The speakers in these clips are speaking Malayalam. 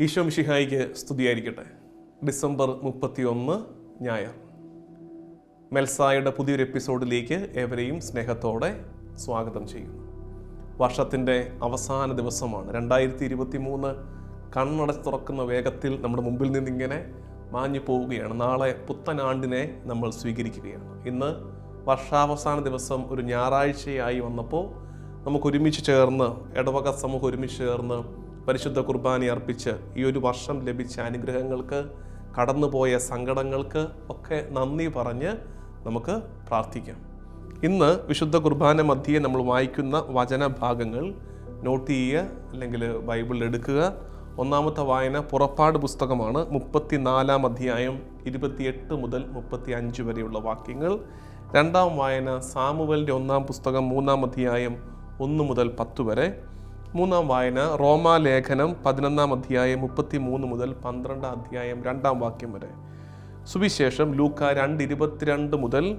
ഈശോ മിഷിഹായിക്ക് സ്തുതിയായിരിക്കട്ടെ. ഡിസംബർ മുപ്പത്തി ഒന്ന് ഞായർ. മെൽസായുടെ പുതിയൊരു എപ്പിസോഡിലേക്ക് ഏവരെയും സ്നേഹത്തോടെ സ്വാഗതം ചെയ്യുന്നു. വർഷത്തിന്റെ അവസാന ദിവസമാണ്. രണ്ടായിരത്തി ഇരുപത്തി മൂന്ന് കണ്ണടച്ച് തുറക്കുന്ന വേഗത്തിൽ നമ്മുടെ മുമ്പിൽ നിന്നിങ്ങനെ മാഞ്ഞു പോവുകയാണ്. നാളെ പുത്തനാണ്ടിനെ നമ്മൾ സ്വീകരിക്കുകയാണ്. ഇന്ന് വർഷാവസാന ദിവസം ഒരു ഞായറാഴ്ചയായി വന്നപ്പോൾ നമുക്ക് ഒരുമിച്ച് ചേർന്ന് ഇടവക സമൂഹം ഒരുമിച്ച് ചേർന്ന് പരിശുദ്ധ കുർബാന അർപ്പിച്ച് ഈ ഒരു വർഷം ലഭിച്ച അനുഗ്രഹങ്ങൾക്ക് കടന്നുപോയ സങ്കടങ്ങൾക്ക് ഒക്കെ നന്ദി പറഞ്ഞ് നമുക്ക് പ്രാർത്ഥിക്കാം. ഇന്ന് വിശുദ്ധ കുർബാന മധ്യേ നമ്മൾ വായിക്കുന്ന വചന ഭാഗങ്ങൾ നോട്ട് ചെയ്യുക അല്ലെങ്കിൽ ബൈബിൾ എടുക്കുക. ഒന്നാമത്തെ വായന പുറപ്പാട് പുസ്തകമാണ്. മുപ്പത്തിനാലാം അധ്യായം ഇരുപത്തിയെട്ട് മുതൽ മുപ്പത്തി അഞ്ച് വരെയുള്ള വാക്യങ്ങൾ. രണ്ടാം വായന സാമുവലിന്റെ ഒന്നാം പുസ്തകം മൂന്നാം അധ്യായം ഒന്ന് മുതൽ പത്ത് വരെ. മൂന്നാം വായന റോമാലേഖനം പതിനൊന്നാം അധ്യായം മുപ്പത്തി മൂന്ന് മുതൽ പന്ത്രണ്ടാം അധ്യായം രണ്ടാം വാക്യം വരെ. സുവിശേഷം ലൂക്ക രണ്ട് ഇരുപത്തിരണ്ട് മുതൽ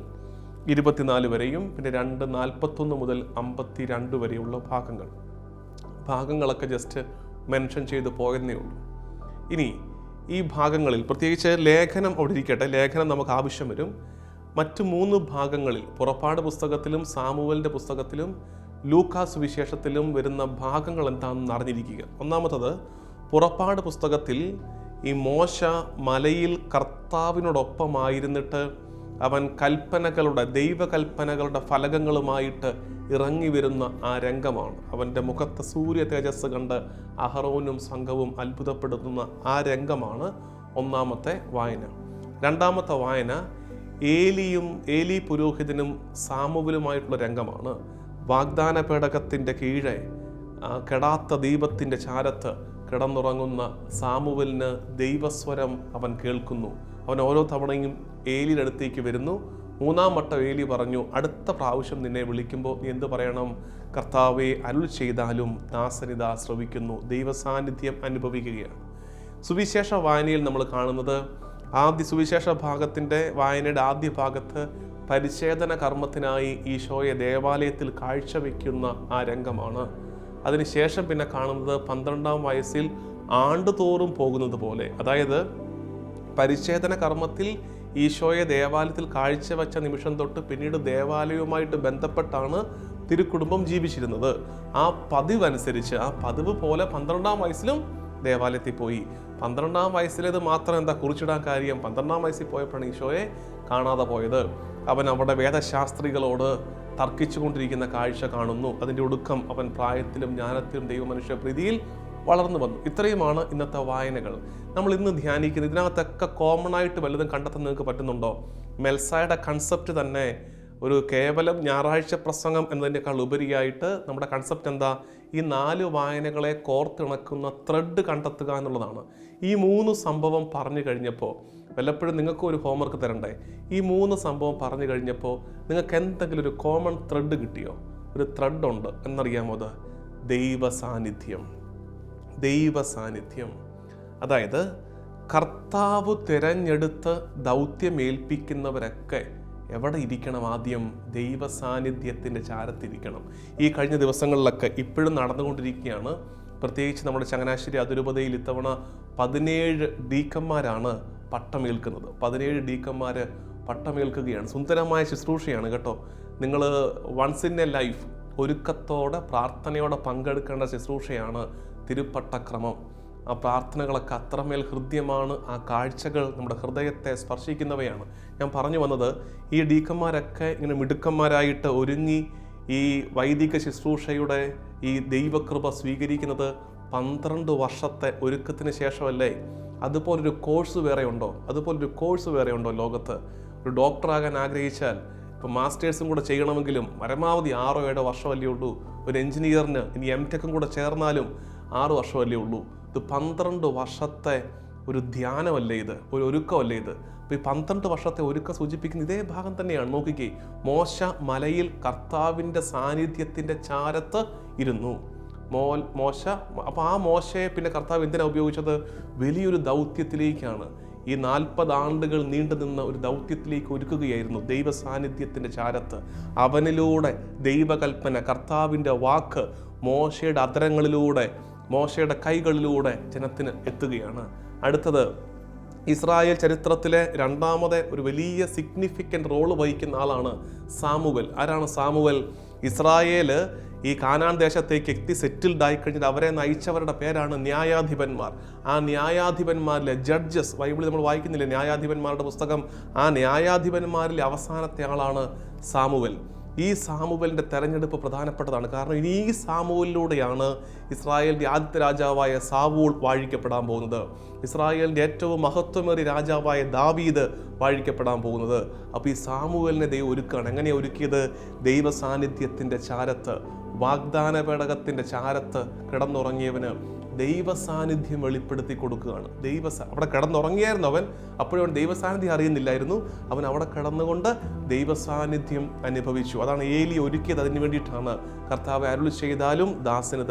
ഇരുപത്തിനാല് വരെയും പിന്നെ രണ്ട് നാൽപ്പത്തൊന്ന് മുതൽ അമ്പത്തി രണ്ട് വരെയുള്ള ഭാഗങ്ങൾ. ഭാഗങ്ങളൊക്കെ ജസ്റ്റ് മെൻഷൻ ചെയ്ത് പോകുന്നേ ഉള്ളൂ. ഇനി ഈ ഭാഗങ്ങളിൽ പ്രത്യേകിച്ച് ലേഖനം അവിടെ ഇരിക്കട്ടെ. ലേഖനം നമുക്ക് ആവശ്യം വരും. മറ്റു മൂന്ന് ഭാഗങ്ങളിൽ പുറപ്പാട് പുസ്തകത്തിലും സാമുവലിന്റെ പുസ്തകത്തിലും ലൂക്കാ സുവിശേഷത്തിലും വരുന്ന ഭാഗങ്ങൾ എന്താണെന്ന് അറിഞ്ഞിരിക്കുക. ഒന്നാമത്തത് പുറപ്പാട് പുസ്തകത്തിൽ ഈ മോശ മലയിൽ കർത്താവിനോടൊപ്പമായിരുന്നിട്ട് അവൻ കൽപ്പനകളുടെ ദൈവകൽപ്പനകളുടെ ഫലകങ്ങളുമായിട്ട് ഇറങ്ങി വരുന്ന ആ രംഗമാണ്. അവന്റെ മുഖത്ത് സൂര്യ തേജസ് കണ്ട് അഹറോനും സംഘവും അത്ഭുതപ്പെടുത്തുന്ന ആ രംഗമാണ് ഒന്നാമത്തെ വായന. രണ്ടാമത്തെ വായന ഏലിയും ഏലി പുരോഹിതനും സാമുവിലുമായിട്ടുള്ള രംഗമാണ്. വാഗ്ദാന പേടകത്തിന്റെ കീഴെ കെടാത്ത ദീപത്തിന്റെ ചാരത്ത് കിടന്നുറങ്ങുന്ന സാമുവലിന് ദൈവസ്വരം അവൻ കേൾക്കുന്നു. അവൻ ഓരോ തവണയും ഏലിയുടെ അടുത്തേക്ക് വരുന്നു. മൂന്നാം വട്ടം ഏലി പറഞ്ഞു അടുത്ത പ്രാവശ്യം നിന്നെ വിളിക്കുമ്പോൾ നീ എന്ത് പറയണം? കർത്താവെ അരുൾ ചെയ്താലും ദാസനിത ശ്രവിക്കുന്നു. ദൈവസാന്നിധ്യം അനുഭവിക്കുകയാണ്. സുവിശേഷ വായനയിൽ നമ്മൾ കാണുന്നത് ആദ്യ സുവിശേഷ ഭാഗത്തിന്റെ വായനയുടെ ആദ്യ ഭാഗത്ത് പരിച്ഛേദന കർമ്മത്തിനായി ഈശോയെ ദേവാലയത്തിൽ കാഴ്ചവെക്കുന്ന ആ രംഗമാണ്. അതിനുശേഷം പിന്നെ കാണുന്നത് പന്ത്രണ്ടാം വയസ്സിൽ ആണ്ടുതോറും പോകുന്നത് പോലെ. അതായത് പരിച്ഛേദന കർമ്മത്തിൽ ഈശോയെ ദേവാലയത്തിൽ കാഴ്ചവെച്ച നിമിഷം തൊട്ട് പിന്നീട് ദേവാലയവുമായിട്ട് ബന്ധപ്പെട്ടാണ് തിരുക്കുടുംബം ജീവിച്ചിരുന്നത്. ആ പതിവനുസരിച്ച് ആ പതിവ് പോലെ പന്ത്രണ്ടാം വയസ്സിലും ദേവാലയത്തിൽ പോയി. പന്ത്രണ്ടാം വയസ്സിലേത് മാത്രം എന്താ കുറിച്ചിടാൻ കാര്യം? പന്ത്രണ്ടാം വയസ്സിൽ പോയപ്പോഴാണ് ഈശോയെ കാണാതെ പോയത്. അവൻ അവിടെ വേദശാസ്ത്രികളോട് തർക്കിച്ചുകൊണ്ടിരിക്കുന്ന കാഴ്ച കാണുന്നു. അതിന്റെ ഒടുക്കം അവൻ പ്രായത്തിലും ജ്ഞാനത്തിലും ദൈവമനുഷ്യ പ്രീതിയിൽ വളർന്നു വന്നു. ഇത്രയുമാണ് ഇന്നത്തെ വായനകൾ. നമ്മൾ ഇന്ന് ധ്യാനിക്കുന്നത് ഇതിനകത്തൊക്കെ കോമൺ ആയിട്ട് വല്ലതും കണ്ടെത്താൻ നിങ്ങൾക്ക് പറ്റുന്നുണ്ടോ? മെൽസായുടെ കൺസെപ്റ്റ് തന്നെ ഒരു കേവലം ഞായറാഴ്ച പ്രസംഗം എന്നതിനേക്കാൾ ഉപരിയായിട്ട് നമ്മുടെ കൺസെപ്റ്റ് എന്താ? ഈ നാല് വായനകളെ കോർത്തിണക്കുന്ന ത്രെഡ് കണ്ടെത്തുക എന്നുള്ളതാണ്. ഈ മൂന്ന് സംഭവം പറഞ്ഞു കഴിഞ്ഞപ്പോൾ വല്ലപ്പോഴും നിങ്ങൾക്ക് ഒരു ഹോംവർക്ക് തരണ്ടേ? ഈ മൂന്ന് സംഭവം പറഞ്ഞു കഴിഞ്ഞപ്പോൾ നിങ്ങൾക്ക് എന്തെങ്കിലും ഒരു കോമൺ ത്രെഡ് കിട്ടിയോ? ഒരു ത്രെഡ് ഉണ്ട് എന്നറിയാമോ അത്? ദൈവ സാന്നിധ്യം ദൈവ സാന്നിധ്യം അതായത് കർത്താവ് തിരഞ്ഞെടുത്ത് ദൗത്യമേൽപ്പിക്കുന്നവരൊക്കെ എവിടെ ഇരിക്കണം ആദ്യം? ദൈവ സാന്നിധ്യത്തിന്റെ ചാരത്തിരിക്കണം. ഈ കഴിഞ്ഞ ദിവസങ്ങളിലൊക്കെ ഇപ്പോഴും നടന്നുകൊണ്ടിരിക്കുകയാണ്. പ്രത്യേകിച്ച് നമ്മുടെ ചങ്ങനാശ്ശേരി അതിരൂപതയിൽ ഇത്തവണ പതിനേഴ് ഡീക്കന്മാരാണ് പട്ടമേൽക്കുന്നത്. പതിനേഴ് ഡീക്കന്മാർ പട്ടമേൽക്കുകയാണ്. സുന്ദരമായ ശുശ്രൂഷയാണ് കേട്ടോ. നിങ്ങൾ വൺസ് ഇൻ എ ലൈഫ് ഒരുക്കത്തോടെ പ്രാർത്ഥനയോടെ പങ്കെടുക്കേണ്ട ശുശ്രൂഷയാണ് തിരുപ്പട്ടക്രമം ആ പ്രാർത്ഥനകളൊക്കെ അത്രമേൽ ഹൃദ്യമാണ് ആ കാഴ്ചകൾ നമ്മുടെ ഹൃദയത്തെ സ്പർശിക്കുന്നവയാണ്. ഞാൻ പറഞ്ഞു വന്നത് ഈ ഡീക്കന്മാരൊക്കെ ഇങ്ങനെ മിടുക്കന്മാരായിട്ട് ഒരുങ്ങി ഈ വൈദിക ശുശ്രൂഷയുടെ ഈ ദൈവകൃപ സ്വീകരിക്കുന്നത് പന്ത്രണ്ട് വർഷത്തെ ഒരുക്കത്തിന് ശേഷമല്ലേ? അതുപോലൊരു കോഴ്സ് വേറെ ഉണ്ടോ? അതുപോലൊരു കോഴ്സ് വേറെ ഉണ്ടോ ലോകത്ത്? ഒരു ഡോക്ടറാകാൻ ആഗ്രഹിച്ചാൽ ഇപ്പോൾ മാസ്റ്റേഴ്സും കൂടെ ചെയ്യണമെങ്കിലും പരമാവധി ആറോ ഏഴോ വർഷമല്ലേ ഉള്ളൂ. ഒരു എഞ്ചിനീയറിന് ഇനി എം ടെക്കും കൂടെ ചേർന്നാലും ആറ് വർഷമല്ലേ ഉള്ളൂ. ഇത് പന്ത്രണ്ട് വർഷത്തെ ഒരു ധ്യാനമല്ലേ ഇത്? ഒരു ഒരുക്കമല്ലേ ഇത്? അപ്പോൾ ഈ പന്ത്രണ്ട് വർഷത്തെ ഒരുക്കം സൂചിപ്പിക്കുന്ന ഇതേ ഭാഗം തന്നെയാണ്. നോക്കിക്കേ മോശ മലയിൽ കർത്താവിന്റെ സാന്നിധ്യത്തിന്റെ ചാരത്ത് ഇരുന്നു. മോൽ മോശ അപ്പോൾ ആ മോശയെ പിന്നെ കർത്താവ് എന്തിനാണ് ഉപയോഗിച്ചത്? വലിയൊരു ദൗത്യത്തിലേക്കാണ്. ഈ നാൽപ്പത് ആണ്ടുകൾ നീണ്ടു നിന്ന ഒരു ദൗത്യത്തിലേക്ക് ഒരുക്കുകയായിരുന്നു ദൈവ സാന്നിധ്യത്തിന്റെ ചാരത്ത്. അവനിലൂടെ ദൈവകൽപ്പന കർത്താവിന്റെ വാക്ക് മോശയുടെ അധരങ്ങളിലൂടെ മോശയുടെ കൈകളിലൂടെ ജനത്തിന് എത്തുകയാണ്. അടുത്തത് ഇസ്രായേൽ ചരിത്രത്തിലെ രണ്ടാമത്തെ ഒരു വലിയ സിഗ്നിഫിക്കന്റ് റോൾ വഹിക്കുന്ന ആളാണ് സാമുവൽ. ആരാണ് സാമുവൽ? ഇസ്രായേൽ ഈ കാനാൻ ദേശത്തേക്ക് എത്തി സെറ്റിൽഡ് ആയി കഴിഞ്ഞിട്ട് അവരെ നയിച്ചവരുടെ പേരാണ് ന്യായാധിപന്മാർ. ആ ന്യായാധിപന്മാരിലെ ജഡ്ജസ് ബൈബിളിൽ നമ്മൾ വായിക്കുന്നില്ലേ? ന്യായാധിപന്മാരുടെ പുസ്തകം. ആ ന്യായാധിപന്മാരിലെ അവസാനത്തെ ആളാണ് സാമുവൽ. ഈ സാമുവലിന്റെ തെരഞ്ഞെടുപ്പ് പ്രധാനപ്പെട്ടതാണ്. കാരണം ഇനി ഈ സാമുവലിലൂടെയാണ് ഇസ്രായേലിന്റെ ആദ്യത്തെ രാജാവായ സാവൂൾ വാഴിക്കപ്പെടാൻ പോകുന്നത്. ഇസ്രായേലിന്റെ ഏറ്റവും മഹത്വമേറിയ രാജാവായ ദാവീദ് വാഴിക്കപ്പെടാൻ പോകുന്നത്. അപ്പോൾ ഈ സാമുവലിനെ ദൈവം ഒരുക്കുകയാണ്. എങ്ങനെയാണ് ഒരുക്കിയത്? ദൈവ സാന്നിധ്യത്തിന്റെ ചാരത്ത്. വാഗ്ദാന പേടകത്തിന്റെ ചാരത്ത് കിടന്നുറങ്ങിയവന് ദൈവ സാന്നിധ്യം വെളിപ്പെടുത്തി കൊടുക്കുകയാണ്. ദൈവ അവിടെ കിടന്നുറങ്ങിയായിരുന്നു അവൻ. അപ്പോഴും ദൈവ സാന്നിധ്യം അറിയുന്നില്ലായിരുന്നു. അവൻ അവിടെ കിടന്നുകൊണ്ട് ദൈവസാന്നിധ്യം അനുഭവിച്ചു. അതാണ് ഏലി ഒരുക്കിയത് അതിന് വേണ്ടിയിട്ടാണ്. കർത്താവ് അരുൾ ചെയ്താലും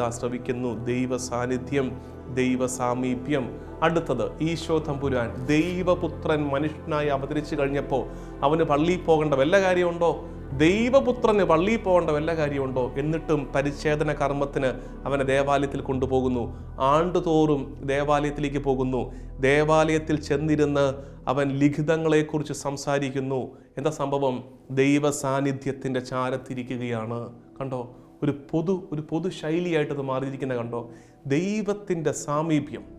ശ്രവിക്കുന്നു ദൈവ സാന്നിധ്യം ദൈവ സാമീപ്യം അടുത്തത് ഈശോ തമ്പുരാൻ. ദൈവപുത്രൻ മനുഷ്യനായി അവതരിച്ചു കഴിഞ്ഞപ്പോൾ അവന് പള്ളിയിൽ പോകേണ്ട വല്ല കാര്യമുണ്ടോ? ദൈവപുത്രന് പള്ളിയിൽ പോകേണ്ട വല്ല കാര്യമുണ്ടോ? എന്നിട്ടും പരിച്ഛേദന കർമ്മത്തിന് അവനെ ദേവാലയത്തിൽ കൊണ്ടുപോകുന്നു. ആണ്ടുതോറും ദേവാലയത്തിലേക്ക് പോകുന്നു. ദേവാലയത്തിൽ ചെന്നിരുന്ന് അവൻ ലിഖിതങ്ങളെക്കുറിച്ച് സംസാരിക്കുന്നു. എന്താ സംഭവം? ദൈവ സാന്നിധ്യത്തിന്റെ ചാരത്തിരിക്കുകയാണ്. കണ്ടോ? ഒരു പൊതു ഒരു പൊതു ശൈലിയായിട്ട് അത് മാറിയിരിക്കുന്ന കണ്ടോ? ദൈവത്തിന്റെ സാമീപ്യം.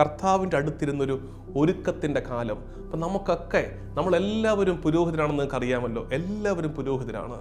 കർത്താവിന്റെ അടുത്തിരുന്നൊരു ഒരുക്കത്തിന്റെ കാലം. അപ്പം നമുക്കൊക്കെ നമ്മളെല്ലാവരും പുരോഹിതരാണെന്ന് നിങ്ങൾക്ക് അറിയാമല്ലോ എല്ലാവരും പുരോഹിതരാണ്.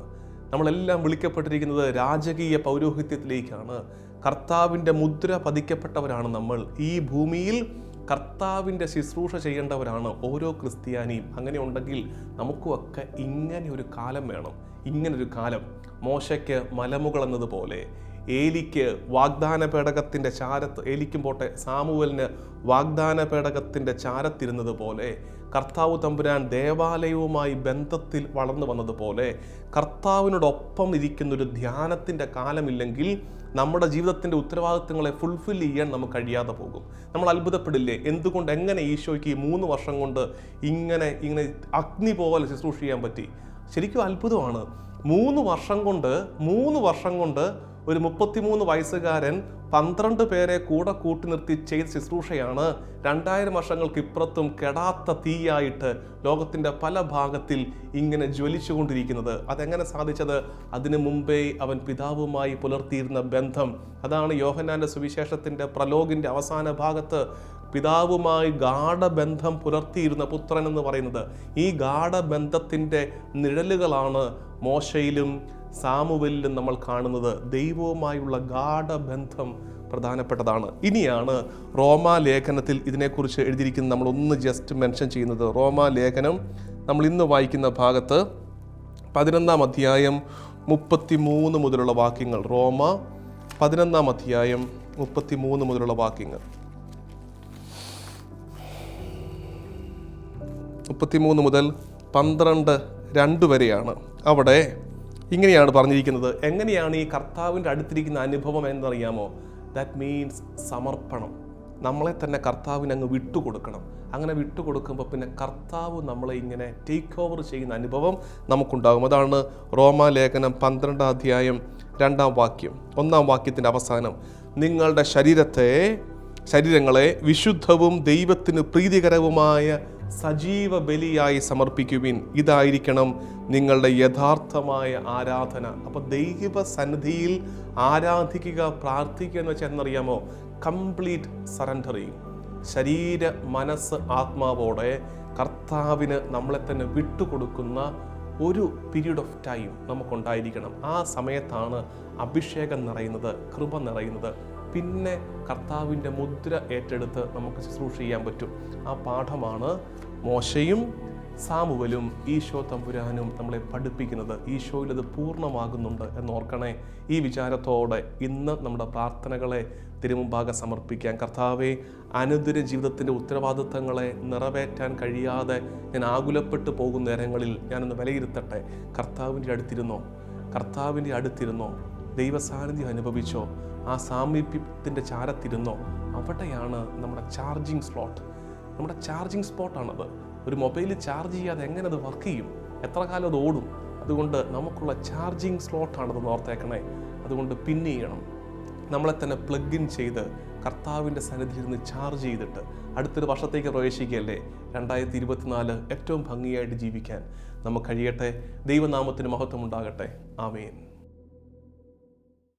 നമ്മളെല്ലാം വിളിക്കപ്പെട്ടിരിക്കുന്നത് രാജകീയ പൗരോഹിത്യത്തിലേക്കാണ്. കർത്താവിന്റെ മുദ്ര പതിക്കപ്പെട്ടവരാണ് നമ്മൾ. ഈ ഭൂമിയിൽ കർത്താവിന്റെ ശുശ്രൂഷ ചെയ്യേണ്ടവരാണ് ഓരോ ക്രിസ്ത്യാനിയും. അങ്ങനെ ഉണ്ടെങ്കിൽ നമുക്കുമൊക്കെ ഇങ്ങനെ ഒരു കാലം വേണം. ഇങ്ങനൊരു കാലം. മോശയ്ക്ക് മലമുകൾ എന്നതുപോലെ. ഏലിക്ക് വാഗ്ദാന പേടകത്തിന്റെ ചാരത്ത് ഏലിക്കും പോട്ടെ സാമുവലിന് വാഗ്ദാന പേടകത്തിന്റെ ചാരത്തിരുന്നത് പോലെ കർത്താവ് തമ്പുരാൻ ദേവാലയവുമായി ബന്ധത്തിൽ വളർന്നു വന്നതുപോലെ കർത്താവിനോടൊപ്പം ഇരിക്കുന്ന ഒരു ധ്യാനത്തിന്റെ കാലമില്ലെങ്കിൽ നമ്മുടെ ജീവിതത്തിന്റെ ഉത്തരവാദിത്തങ്ങളെ ഫുൾഫിൽ ചെയ്യാൻ നമുക്ക് കഴിയാതെ പോകും. നമ്മൾ അത്ഭുതപ്പെടില്ലേ? എന്തുകൊണ്ട് എങ്ങനെ ഈശോയ്ക്ക് ഈ മൂന്ന് വർഷം കൊണ്ട് ഇങ്ങനെ ഇങ്ങനെ അഗ്നി പോലെ ശുശ്രൂഷ ചെയ്യാൻ പറ്റി? ശരിക്കും അത്ഭുതമാണ്. മൂന്ന് വർഷം കൊണ്ട് മൂന്ന് വർഷം കൊണ്ട് ഒരു മുപ്പത്തിമൂന്ന് വയസ്സുകാരൻ പന്ത്രണ്ട് പേരെ കൂടെ കൂട്ടി നിർത്തി ചെയ്ത ശുശ്രൂഷയാണ് രണ്ടായിരം വർഷങ്ങൾക്ക് ഇപ്പുറത്തും കെടാത്ത തീയായിട്ട് ലോകത്തിന്റെ പല ഭാഗത്തിൽ ഇങ്ങനെ ജ്വലിച്ചുകൊണ്ടിരിക്കുന്നത്. അതെങ്ങനെ സാധിച്ചത്? അതിനു മുമ്പേ അവൻ പിതാവുമായി പുലർത്തിയിരുന്ന ബന്ധം. അതാണ് യോഹനാന്റെ സുവിശേഷത്തിന്റെ പ്രലോഗിന്റെ അവസാന ഭാഗത്ത് പിതാവുമായി ഗാഠബന്ധം പുലർത്തിയിരുന്ന പുത്രൻ എന്ന് പറയുന്നത്. ഈ ഗാഠബന്ധത്തിന്റെ നിഴലുകളാണ് മോശയിലും സാമുവലിലും നമ്മൾ കാണുന്നത് ദൈവവുമായുള്ള ഗാഠബന്ധം പ്രധാനപ്പെട്ടതാണ്. ഇനിയാണ് റോമാ ലേഖനത്തിൽ ഇതിനെക്കുറിച്ച് എഴുതിയിരിക്കുന്നത്. നമ്മൾ ഒന്ന് ജസ്റ്റ് മെൻഷൻ ചെയ്യുന്നത് റോമാ ലേഖനം. നമ്മൾ ഇന്ന് വായിക്കുന്ന ഭാഗത്ത് പതിനൊന്നാം അധ്യായം മുപ്പത്തി മൂന്ന് മുതലുള്ള വാക്യങ്ങൾ. റോമ പതിനൊന്നാം അധ്യായം മുപ്പത്തി മൂന്ന് മുതലുള്ള വാക്യങ്ങൾ. മുപ്പത്തിമൂന്ന് മുതൽ പന്ത്രണ്ട് രണ്ട് വരെയാണ്. അവിടെ ഇങ്ങനെയാണ് പറഞ്ഞിരിക്കുന്നത്. എങ്ങനെയാണ് ഈ കർത്താവിന്റെ അടുത്തിരിക്കുന്ന അനുഭവം എന്നറിയാമോ? ദാറ്റ് മീൻസ് സമർപ്പണം. നമ്മളെ തന്നെ കർത്താവിന് അങ്ങ് വിട്ടുകൊടുക്കണം. അങ്ങനെ വിട്ടുകൊടുക്കുമ്പോൾ പിന്നെ കർത്താവ് നമ്മളെ ഇങ്ങനെ ടേക്ക് ഓവർ ചെയ്യുന്ന അനുഭവം നമുക്കുണ്ടാകും. അതാണ് റോമാലേഖനം പന്ത്രണ്ടാം അധ്യായം രണ്ടാം വാക്യം. ഒന്നാം വാക്യത്തിന്റെ അവസാനം. നിങ്ങളുടെ ശരീരത്തെ ശരീരങ്ങളെ വിശുദ്ധവും ദൈവത്തിന് പ്രീതികരവുമായ സജീവ ബലിയായി സമർപ്പിക്കുവിൻ. ഇതായിരിക്കണം നിങ്ങളുടെ യഥാർത്ഥമായ ആരാധന. അപ്പോൾ ദൈവ സന്നിധിയിൽ ആരാധിക്കുക പ്രാർത്ഥിക്കുക എന്ന് വെച്ചാൽ എന്നറിയാമോ? കംപ്ലീറ്റ് സറണ്ടറിങ് ശരീര മനസ്സ് ആത്മാവോടെ കർത്താവിന് നമ്മളെ തന്നെ വിട്ടുകൊടുക്കുന്ന ഒരു പീരീഡ് ഓഫ് ടൈം നമുക്കുണ്ടായിരിക്കണം. ആ സമയത്താണ് അഭിഷേകം നിറയുന്നത് കൃപ നിറയുന്നത്. പിന്നെ കർത്താവിന്റെ മുദ്ര ഏറ്റെടുത്ത് നമുക്ക് ശുശ്രൂഷ ചെയ്യാൻ പറ്റും. ആ പാഠമാണ് മോശയും സാമുവലും ഈശോ തമ്പുരാനും നമ്മളെ പഠിപ്പിക്കുന്നത്. ഈശോയിൽ അത് പൂർണമാകുന്നുണ്ട് എന്നോർക്കണേ. ഈ വിചാരത്തോടെ ഇന്ന് നമ്മുടെ പ്രാർത്ഥനകളെ തിരുമുമ്പാകെ സമർപ്പിക്കാം. കർത്താവെ അനുദിന ജീവിതത്തിന്റെ ഉത്തരവാദിത്തങ്ങളെ നിറവേറ്റാൻ കഴിയാതെ ഞാൻ ആകുലപ്പെട്ടു പോകുന്ന നേരങ്ങളിൽ ഞാനൊന്ന് വിലയിരുത്തട്ടെ. കർത്താവിന്റെ അടുത്തിരുന്നോ? കർത്താവിന്റെ അടുത്തിരുന്നോ? ദൈവസാന്നിധ്യം അനുഭവിച്ചോ? ആ സാമീപ്യത്തിന്റെ ചാരത്തിരുന്നോ? അവിടെയാണ് നമ്മുടെ ചാർജിങ് സ്ലോട്ട്. നമ്മുടെ ചാർജിങ് സ്പോട്ടാണത്. ഒരു മൊബൈൽ ചാർജ് ചെയ്യാതെ എങ്ങനെ അത് വർക്ക് ചെയ്യും? എത്ര കാലം അത് ഓടും? അതുകൊണ്ട് നമുക്കുള്ള ചാർജിങ് സ്ലോട്ടാണത് ഓർത്തേക്കണേ. അതുകൊണ്ട് പിൻ ചെയ്യണം. നമ്മളെ തന്നെ പ്ലഗ് ഇൻ ചെയ്ത് കർത്താവിന്റെ സന്നിധിയിൽ നിന്ന് ചാർജ് ചെയ്തിട്ട് അടുത്തൊരു വർഷത്തേക്ക് പ്രവേശിക്കുകയല്ലേ? രണ്ടായിരത്തി ഇരുപത്തിനാല് ഏറ്റവും ഭംഗിയായിട്ട് ജീവിക്കാൻ നമുക്ക് കഴിയട്ടെ. ദൈവനാമത്തിന് മഹത്വം ഉണ്ടാകട്ടെ ആമേൻ.